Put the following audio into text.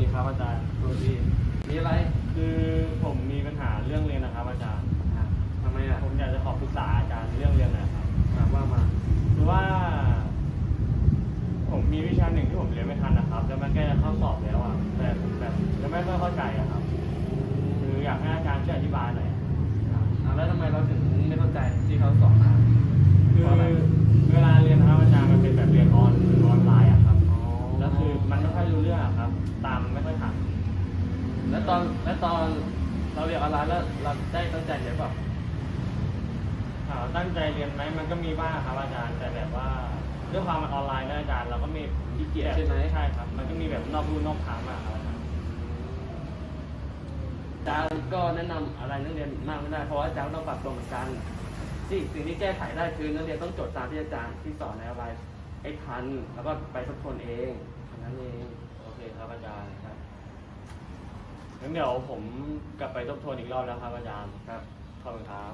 ดีครับอาจารย์สวัสดีมีอะไรคือผมมีปัญหาเรื่องเรียนนะครับ อาจารย์อะทำไมอะผมอยากจะขอปรึกษาอาจารย์เรื่องเรียนหนะครับอะว่ามาคือว่า ผมมีวิชาหนึ่งที่ผมเรียนไม่ทันนะครับแล้วมันใกล้จะเข้าสอบแล้วอะแต่ผมแบบยังไม่ค่อยเข้าใจอะครับ คืออยากให้อาจารย์ช่วยอธิ แล้วตอนแล้วตอนเราเรียนออนไลน์แล้วเราได้ตั้งใจเรียนเปล่าถามว่าตั้งใจเรียนไหมมันก็มีบ้างครับอาจารย์ แต่แบบว่าด้วยความมันออนไลน์นะอาจารย์เราก็มีขี้เกียจใช่ไหมใช่ครับ มันก็มีแบบนอกรูนอกทางมากครับอาจารย์อาจารย์ก็แนะนำอะไรนักเรียนมากไม่ได้เพราะว่าอาจารย์ต้องปรับตัวเหมือนกันสิ่งสิ่งที่แก้ไขได้คือนักเรียนต้องจดตามที่อาจารย์ที่สอนในออนไลน์ให้ทันแล้วก็ไปทบทวนเองเท่านั้นเองโอเคครับอาจารย์ครับ งั้นเดี๋ยวผมกลับไปทบทวนอีกรอบแล้วครับอาจารย์ครับขอบคุณครับ